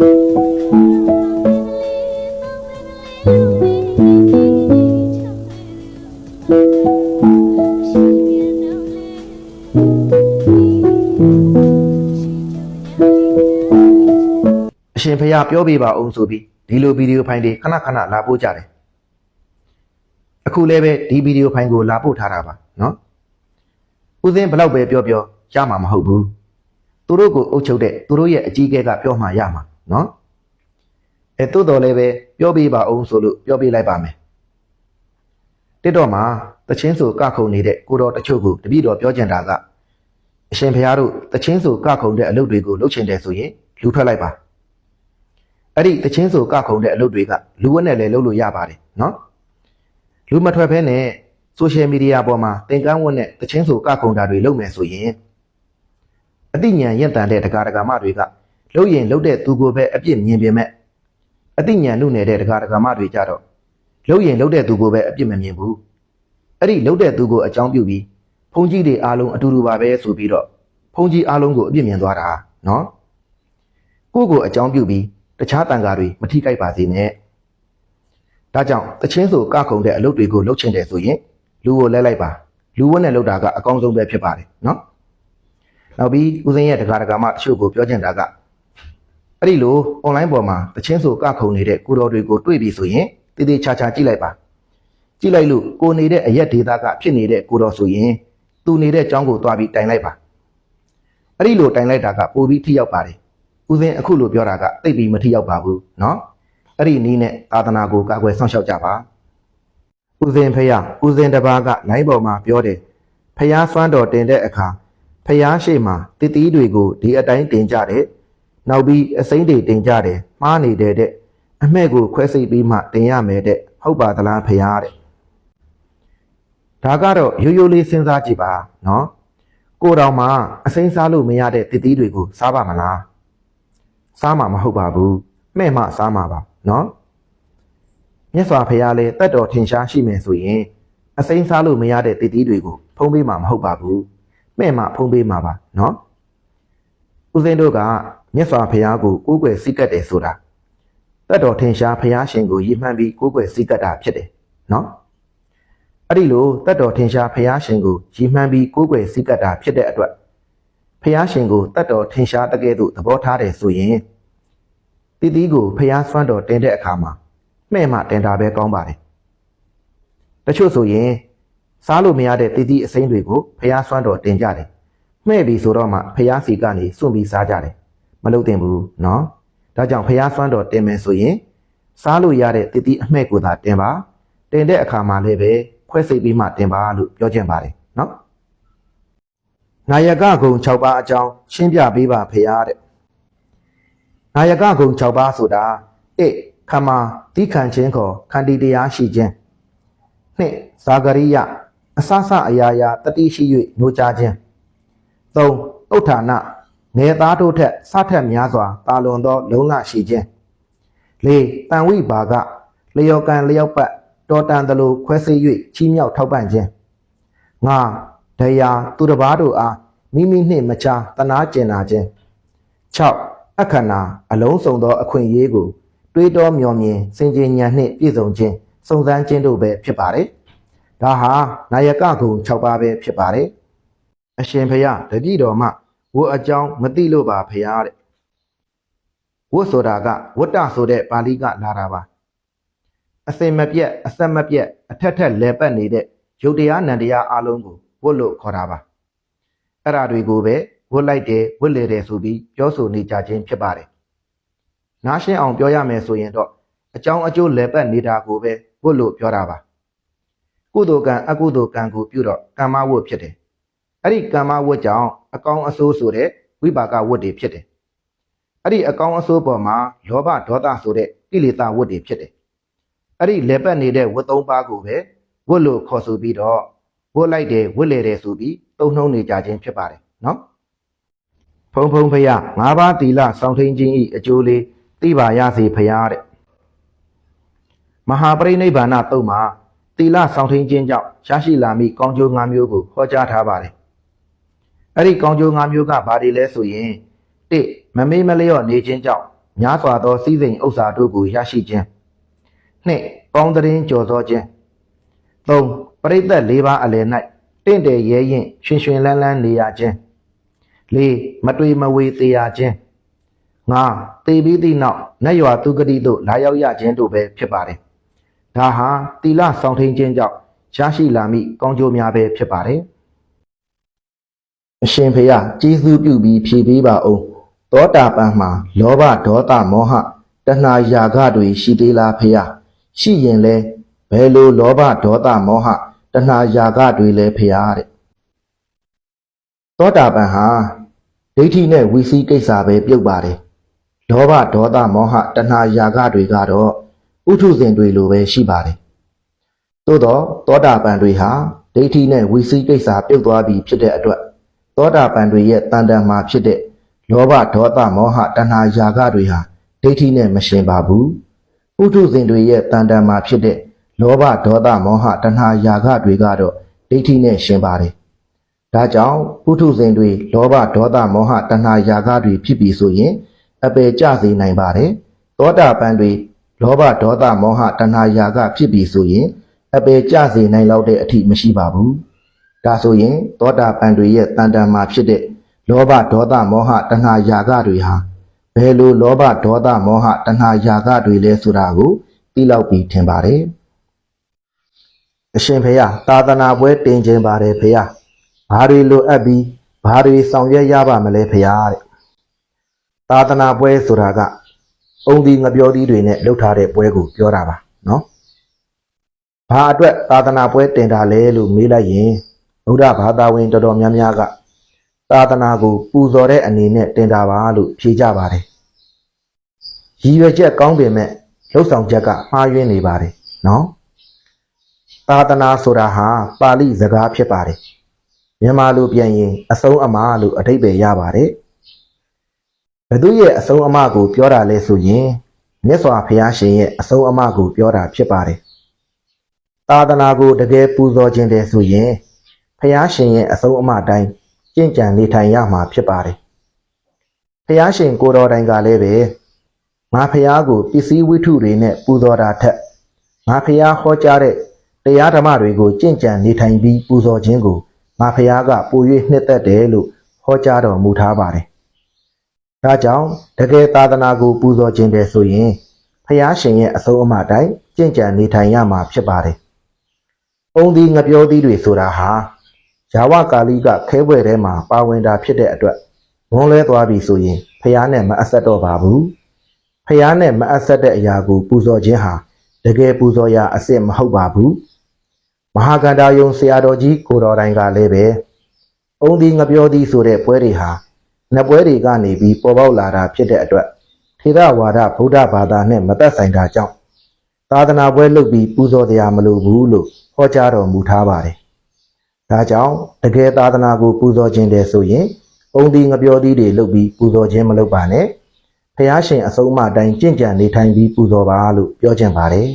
အရှင်ဖះပြောပြပါအောင်ဆိုပြီးဒီလိုဗီဒီယိုဖိုင်တွေခဏခဏလာပို့ကြတယ်အခုလည်းပဲဒီဗီဒီယိုဖိုင်ကိုလာပို့ထားတာပါနော်ဦးစင်းဘလောက်ပဲပြောပြောရမှာမဟုတ်ဘူးသူတို့ကိုအုပ်ချုပ်တဲ့သူတို့ရဲ့အကြီးအကဲကပြောမှရမှာ နော်အဲတိုးတော်လည်းပဲပြောပြပါအောင်ဆိုလို့ပြောပြလိုက်ပါမယ်တစ်တော့မှာတချင်းဆိုကခုံနေတဲ့ကိုတော်တချို့ကိုတပည့်တော်ပြောကြင်တာကအရှင်ဖះတို့တချင်းဆိုကခုံတဲ့အလုပ်တွေကိုလုပ်ချင်တယ်ဆိုရင်လူထွက်လိုက်ပါအဲ့ဒီတချင်းဆိုကခုံတဲ့အလုပ်တွေကလူဝက်နဲ့လည်းလုပ်လို့ရပါတယ်နော်လူမထွက်ဖဲနဲ့ဆိုရှယ်မီဒီယာပေါ်မှာသင်ကန်းဝက်နဲ့တချင်းဆိုကခုံတာတွေလုပ်မယ်ဆိုရင်အသိဉာဏ်ရင့်တန်တဲ့ဒကာဒကာမတွေက လုပ်ရင်လုပ်တဲ့သူကိုပဲအပြစ်မြင်ပြင်မဲ့အသိဉာဏ်နုနယ်တဲ့ဒကာဒကာမတွေကြတော့လုပ်ရင်လုပ်တဲ့သူကိုပဲအပြစ်မမြင်ဘူးအဲ့ဒီလုပ်တဲ့သူကိုအကြောင်းပြုပြီးဖုန်ကြီးတွေအားလုံးအတူတူပါပဲဆိုပြီးတော့ဖုန်ကြီးအားလုံးကိုအပြစ်မြင်သွားတာနော်ကိုယ့်ကိုအကြောင်းပြုပြီးတခြားတန်ဃာတွေမထိခိုက်ပါစေနဲ့။ဒါကြောင့်တချင်းဆိုကခုံတဲ့အလုပ်တွေကိုလုပ်ချင်တယ်ဆိုရင်လူကိုလဲလိုက်ပါလူဝတ်နဲ့လုပ်တာကအကောင်းဆုံးပဲဖြစ်ပါတယ်နော်။နောက်ပြီးဦးစင်းရဲ့တက္ကရာကမတချို့ကိုပြောချင်တာက အဲ့ဒီလို online ပေါ်မှာတချင်းဆိုကခုံနေတဲ့ကိုတော်တွေကိုတွေ့ပြီဆိုရင်တည်တည်ချာချာကြည့်လိုက်ပါ။ကြည့်လိုက်လို့ကိုနေတဲ့အရက်ဒေတာကဖြစ်နေတဲ့ကိုတော်ဆိုရင်သူနေတဲ့အကြောင်းကိုတွားပြီးတိုင်လိုက်ပါ။အဲ့ဒီလိုတိုင်လိုက်တာကပိုပြီးထိရောက်ပါတယ်။ ဦးစင်းအခုလိုပြောတာကတိတ်ပြီးမထိရောက်ပါဘူးเนาะအဲ့ဒီနီးနဲ့သာသနာကိုကာကွယ်ဆောင်ရှောက်ကြပါဦးစင်းဖះဦးစင်းတစ်ပါးကလိုင်းပေါ်မှာပြောတယ်ဖះစွမ်းတော်တင်တဲ့အခါဖះရှိမှတည်တည်တွေကိုဒီအတိုင်းတင်ကြတယ် နောက်ပြီးအစိမ့်တွေတင်ကြတယ်မှားနေတယ်တဲ့အမဲ့ကိုခွဲစိတ်ပြီးမှတင်ရမယ်တဲ့ဟုတ်ပါသလားဖရားတဲ့ဒါကတော့ရိုးရိုးလေးစဉ်းစားကြည့်ပါနော်ကိုတော်မှာအစိမ့်စားလို့မရတဲ့တည်တည်တွေကိုစားပါမလားစားမှာမဟုတ်ပါဘူးမဲ့မှစားမှာပါနော်မြတ်စွာဘုရားလည်းတတ်တော်ထင်ရှားရှိမယ်ဆိုရင်အစိမ့်စားလို့မရတဲ့တည်တည်တွေကိုဖုံးပေးမှာမဟုတ်ပါဘူးမဲ့မှဖုံးပေးမှာပါနော် ဦးဇင်းတို့ကမြတ်စွာဘုရားကိုကိုးကွယ်စိတ်ကပ်တယ်ဆိုတာတတ်တော်ထင်ရှားဘုရားရှင်ကိုရည်မှန်းပြီးကိုးကွယ်စိတ်ကပ်တာဖြစ်တယ်နော်အဲ့ဒီလိုတတ်တော်ထင်ရှားဘုရားရှင်ကိုရည်မှန်းပြီးကိုးကွယ်စိတ်ကပ်တာဖြစ်တဲ့အတွက်ဖះရှင်ကိုတတ်တော်ထင်ရှားတကယ်သို့သဘောထားတယ်ဆိုရင်တီတီကိုဖះဆွမ်းတော်တင်တဲ့အခါမှာမှဲ့မှတင်တာပဲကောင်းပါတယ်တချို့ဆိုရင်စားလို့မရတဲ့တီတီအစိမ်းတွေကိုဖះဆွမ်းတော်တင်ကြတယ် မှဲ့ပြီဆိုတော့မှဖျားစီကနေစွန့်ပြီးစားကြတယ်မလုပ်သင့်ဘူးနော်ဒါကြောင့်ဖျားစွမ်းတော်တင်မယ်ဆိုရင်စားလို့ရတဲ့တည်တည်အမှဲ့ကိုသာတင်ပါတင်တဲ့အခါမှာလည်းပဲခွဲစိတ်ပြီးမှတင်ပါလို့ပြောချင်ပါတယ်နော်နာယကဂုံ6ပါးအကြောင်းရှင်းပြပေးပါဖရာတဲ့နာယကဂုံ6ပါးဆိုတာ1ခမာတိခံခြင်းခေါ်ခန္တီတရားရှိခြင်း2ဇာဂရိယအစစအရာရာတတိရှိ၍ညှိုးချခြင်း 3 ဥဋ္ဌာဏနေသားတို့ထက်စထက်များစွာတာလွန်သော လုံလရှိခြင်း4တန်ဝိဘာကလျော်ကံလျောက်ပတ်တော်တန်သလိုခွဲစိတ်၍ချီးမြှောက်ထောက်ပံ့ခြင်းငါဒယာသူတစ်ပါးတို့အားမိမိနှင့်မချာတနာကျင်နာခြင်း6အခန္ဓာအလုံးစုံသော အခွင့်အရေးကို တွေးတောမျှော်မြင်စင်ကြင်ဉာဏ်နှင့်ပြည့်စုံခြင်းစုံစမ်းခြင်းတို့ပဲဖြစ်ပါတယ်ဒါဟာနာယကဂုံ6ပါးပဲဖြစ်ပါတယ် အရှင်ဖျားတပည့်တော်မှဝတ်အကြောင်းမသိလို့ပါဖျားတဲ့ဝတ်ဆိုတာကဝတ္တဆိုတဲ့ပါဠိကလာတာပါအစင်မပြတ်အဆက်မပြတ်အထက်ထက်လဲပတ်နေတဲ့ရုပ်တရားနံတရားအလုံးကိုဝတ်လို့ခေါ်တာပါအဲ့ဓာတွေကိုပဲဝတ်လိုက်တယ်ဝတ်လေတယ်ဆိုပြီးပြောဆိုနေကြခြင်းဖြစ်ပါတယ်နားရှင်းအောင်ပြောရမယ်ဆိုရင်တော့အကြောင်းအကျိုးလဲပတ်နေတာကိုပဲဝတ်လို့ပြောတာပါကုသိုလ်ကံအကုသိုလ်ကံကိုပြုတော့ကမ္မဝတ်ဖြစ်တယ် အဲ့ဒီကမ္မဝတ်ကြောင့်အကောင်းအဆိုးဆိုတဲ့ဝိပါကဝတ်တွေဖြစ်တယ်အဲ့ဒီအကောင်းအဆိုးပေါ်မှာလောဘဒေါသဆိုတဲ့ကိလေသာဝတ်တွေဖြစ်တယ်အဲ့ဒီလဲပတ်နေတဲ့ဝတ်သုံးပါးကိုပဲဝတ်လို့ခေါ်ဆိုပြီးတော့ဝတ်လိုက်တယ်ဝတ်လေတယ်ဆိုပြီးသုံးနှုံးနေကြခြင်းဖြစ်ပါတယ်နော်ဖုံဖုံဖရငါးပါးသီလစောင့်ထိန်ခြင်းဤအကျိုးလေးသိပါရစေဖရာတဲ့မဟာပရိနိဗ္ဗာန်တုံမှာသီလစောင့်ထိန်ခြင်းကြောင့်ရရှိလာမိကောင်းကျိုး၅မျိုးကိုဟောကြားထားပါတယ် အဲ့ဒီကောင်းကျိုး၅မျိုးကဘာတွေလဲဆိုရင်၁မမေ့မလျော့နေခြင်းကြောင့်များစွာသောစည်းစိမ်ဥစ္စာတို့ကိုရရှိခြင်းနှစ်ပေါင်းတရင်ကြော်သောခြင်းသုံးပရိသတ်၄ပါးအလယ်၌တင့်တယ်ရဲရင်ရွှင်ရွှင်လန်းလန်းနေရခြင်းလေးမတွေ့မဝေသေးရခြင်းငါတေပြီးသည့်နောက်နတ်ရွာသူဂတိသို့လာရောက်ရခြင်းတို့ပဲဖြစ်ပါတယ်ဒါဟာတီလဆောင်ထိန်ခြင်းကြောင့်ရရှိလာမိကောင်းကျိုးများပဲဖြစ်ပါတယ် အရှင်ဖေယကျေးဇူးပြုပြီးဖြည့်ပေးပါဦးသောတာပန်မှာလောဘဒေါသမောဟတဏှာယာဂတွေရှိသေးလားဖေယရှိရင်လဲဘယ်လိုလောဘဒေါသမောဟတဏှာယာဂတွေလဲဖေယတဲ့သောတာပန်ဟာဒိဋ္ဌိနဲ့ဝီစီကိစ္စပဲပြုတ်ပါတယ်လောဘဒေါသမောဟတဏှာယာဂတွေကတော့ဥထုဇဉ်တွေလိုပဲရှိပါတယ်သို့တော့သောတာပန်တွေဟာဒိဋ္ဌိနဲ့ဝီစီကိစ္စပြုတ်သွားပြီဖြစ်တဲ့အတွက် သောတာပန်တွေရဲ့တန်တန်မှာဖြစ်တဲ့လောဘဒေါသမောဟတဏှာယာဂတွေဟာဒိဋ္ဌိနဲ့မရှင်ပါဘူးပုထုဇဉ်တွေရဲ့တန်တန်မှာဖြစ်တဲ့လောဘဒေါသမောဟတဏှာယာဂတွေကတော့ဒိဋ္ဌိနဲ့ရှင်ပါတယ်ဒါကြောင့်ပုထုဇဉ်တွေလောဘဒေါသမောဟတဏှာယာဂတွေဖြစ်ပြီဆိုရင်အပေကြစေနိုင်ပါတယ်သောတာပန်တွေလောဘဒေါသမောဟတဏှာယာဂဖြစ်ပြီဆိုရင်အပေကြစေနိုင်လောက်တဲ့အထိမရှိပါဘူး ဒါဆိုရင်သောတာပန်တွေရဲ့တန်တန်မှာဖြစ်တဲ့လောဘဒေါသမောဟတဏှာယာဂတွေဟာဘယ်လိုလောဘဒေါသမောဟတဏှာယာဂတွေလဲဆိုတာကိုသိလောက်ပြီးထင်ပါတယ်အရှင်ဖေယသာသနာပွဲတင်ခြင်းပါတယ်ဖေယဘာတွေလိုအပ်ပြီးဘာတွေဆောင်ရွက်ရပါမလဲဖေယတဲ့သာသနာပွဲဆိုတာကအုံဒီငပြောသီးတွေနဲ့လှုပ်ထားတဲ့ပွဲကိုပြောတာပါနော်ဘာအတွက်သာသနာပွဲတင်တာလဲလို့မေးလိုက်ရင် ဗုဒ္ဓဘာသာဝင်တော်တော်များများကသာသနာကိုပူဇော်တဲ့အနေနဲ့တင်တာပါလို့ဖြေကြပါတယ်။ရည်ရွယ်ချက်ကောင်းပေမဲ့လှုပ်ဆောင်ချက်ကမှားယွင်းနေပါတယ်နော်။သာသနာဆိုတာဟာပါဠိစကားဖြစ်ပါတယ်။မြန်မာလိုပြန်ရင်အဆုံးအမလို့အဓိပ္ပာယ်ရပါတယ်။ဘသူရဲ့အဆုံးအမကိုပြောတာလဲဆိုရင်မြတ်စွာဘုရားရှင်ရဲ့အဆုံးအမကိုပြောတာဖြစ်ပါတယ်။သာသနာကိုတကယ်ပူဇော်ခြင်းတယ်ဆိုရင် ဘုရားရှင်ရဲ့အဆုံးအမတိုင်းကျင့်ကြံနေထိုင်ရမှာဖြစ်ပါတယ်။ဖះရှင်ကိုတော်တိုင်ကလည်းပဲငါဖះကိုပစ္စည်းဝိထုတွေနဲ့ပူဇော်တာထက်ငါဖះဟောကြားတဲ့တရားဓမ္မတွေကိုကျင့်ကြံနေထိုင်ပြီးပူဇော်ခြင်းကိုငါဖះကပို၍နှစ်သက်တယ်လို့ဟောကြားတော်မူထားပါတယ်။ဒါကြောင့်တကယ်သာသနာကိုပူဇော်ခြင်းတဲ့ဆိုရင်ဖះရှင်ရဲ့အဆုံးအမတိုင်းကျင့်ကြံနေထိုင်ရမှာဖြစ်ပါတယ်။အုံဒီငပြောသီးတွေဆိုတာဟာ ယာဝကာလိကခဲပွဲထဲမှာပါဝင်တာဖြစ်တဲ့အတွက်ဝန်းလဲသွားပြီဆိုရင်ဖះနဲ့မအဆက်တော့ပါဘူးဖះနဲ့မအဆက်တဲ့အရာကိုပူဇော်ခြင်းဟာတကယ်ပူဇော်ရာအစစ်မဟုတ်ပါဘူးမဟာကန္တာယုံဆရာတော်ကြီးကိုတော်တိုင်ကလည်းပဲအုံဒီငပြောသည်ဆိုတဲ့ပွဲတွေဟာနှစ်ပွဲတွေကနေပြီးပေါ်ပေါက်လာတာဖြစ်တဲ့အတွက်ထေရဝါဒဗုဒ္ဓဘာသာနဲ့မသက်ဆိုင်တာကြောင့်သာသနာပွဲလုပ်ပြီးပူဇော်တရားမလိုဘူးလို့ဟောကြားတော်မူထားပါတယ် ဒါကြောင့်တကယ်သာသနာကိုပူဇော်ခြင်းတယ်ဆိုရင်အုံဒီငပြောသီးတွေလုပ်ပြီးပူဇော်ခြင်းမလုပ်ပါနဲ့ဖះရှင်အဆုံးအမတိုင်းကြင့်ကြံနေထိုင်ပြီးပူဇော်ပါလို့ပြောချင်ပါတယ်